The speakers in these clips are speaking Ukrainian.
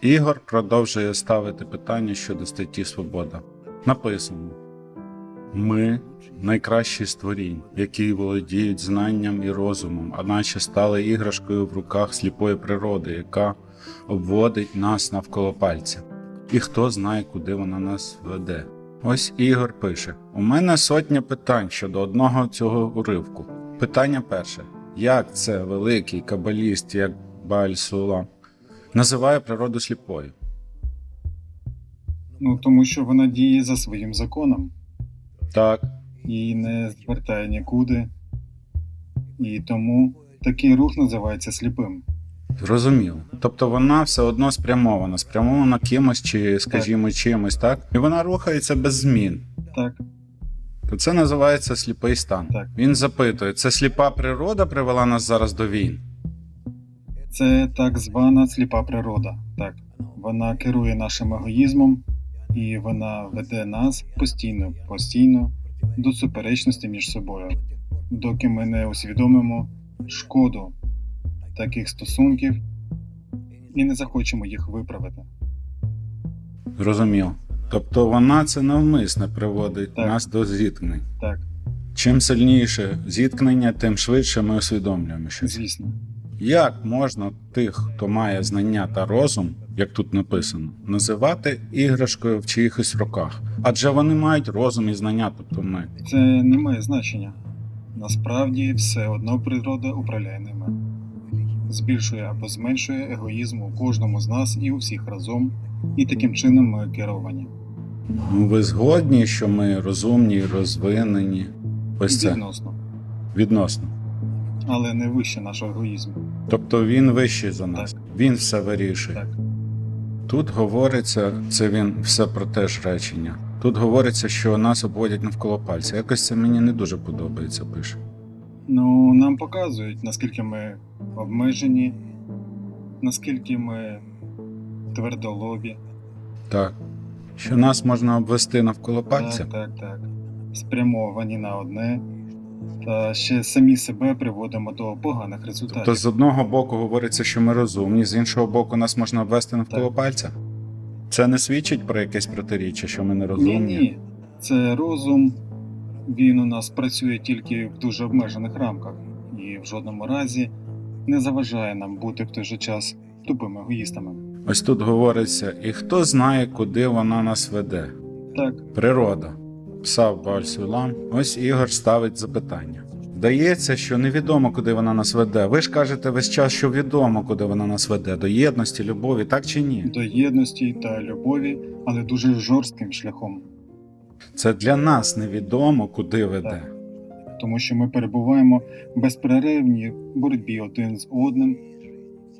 Ігор продовжує ставити питання щодо статті Свобода. Написано: Ми найкращі створінь, які володіють знанням і розумом, а наче стали іграшкою в руках сліпої природи, яка обводить нас навколо пальця. І хто знає, куди вона нас веде. Ось Ігор пише: У мене сотня питань щодо одного цього уривку. Питання перше: як це великий кабаліст, як Баль Сулам, називає природу сліпою? Ну, тому що вона діє за своїм законом Так, і не звертає нікуди. І тому такий рух називається сліпим. зрозуміло. Тобто вона все одно спрямована, спрямована кимось чи, скажімо, чимось, так? І вона рухається без змін. Так, То це називається сліпий стан. Так. Він запитує: це сліпа природа привела нас зараз до війн? Це так звана сліпа природа. Так, вона керує нашим егоїзмом, і вона веде нас постійно, постійно до суперечності між собою, доки ми не усвідомимо шкоду таких стосунків і не захочемо їх виправити. Зрозуміло. Тобто вона це навмисне приводить Так. нас до зіткнень. Так, Чим сильніше зіткнення, тим швидше ми усвідомлюємо щось. звісно. Як можна тих, хто має знання та розум, як тут написано, називати іграшкою в чиїхось руках? Адже вони мають розум і знання, тобто ми. Це не має значення. Насправді все одно природа управляє ними. Збільшує або зменшує егоїзм у кожному з нас і у всіх разом, і таким чином ми керовані. Ну, ви згодні, що ми розумні, і розвинені. Ось це Відносно. відносно. Але не вище нашого егоїзму. Тобто він вищий за нас, він все вирішує. Так. Тут говориться, це він все про те ж речення. Тут говориться, що нас обводять навколо пальця. Якось це мені не дуже подобається, пише. Ну, нам показують, наскільки ми обмежені, наскільки ми твердолобі. Так. Що нас можна обвести навколо пальця? Так, так, так. Спрямовані на одне. Та ще самі себе приводимо до поганих результатів. Тобто з одного боку говориться, що ми розумні, з іншого боку, нас можна обвести навколо Так. пальця. Це не свідчить про якесь протиріччя, що ми не розумні. Ні, ні. Це розум. Він у нас працює тільки в дуже обмежених рамках і в жодному разі не заважає нам бути в той же час тупими егоїстами. Ось тут говориться, і хто знає, куди вона нас веде. Так, Природа. Псав Бальсулам. Ось Ігор ставить запитання. Здається, що невідомо, куди вона нас веде. Ви ж кажете весь час, що відомо, куди вона нас веде, до єдності, любові, так чи ні? до єдності та любові, але дуже жорстким шляхом, Це для нас невідомо, куди веде. тому що ми перебуваємо в безперервній боротьбі один з одним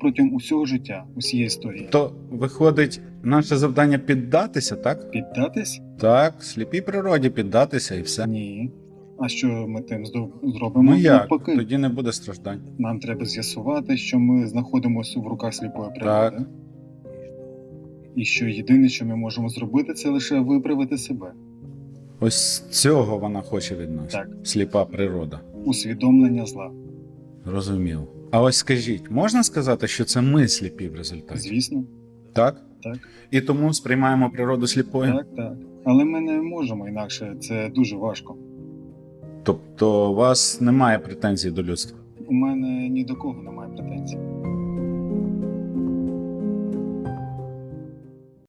протягом усього життя, усієї історії. То виходить, наше завдання піддатися, так? Піддатись? Так, сліпій природі піддатися і все. Ні. А що ми тим здо- зробимо? Ну як? Навпаки. Тоді не буде страждань. Нам треба з'ясувати, що ми знаходимося в руках сліпої природи. Так. І що єдине, що ми можемо зробити, це лише виправити себе. Ось цього вона хоче від нас. Так. Сліпа природа. Усвідомлення зла. Розумів. А ось скажіть, можна сказати, що це ми сліпі в результаті? Звісно, Так? так, І тому сприймаємо природу сліпою? так, так. Але ми не можемо інакше, це дуже важко. Тобто у вас немає претензій до людства. У мене ні до кого немає претензій.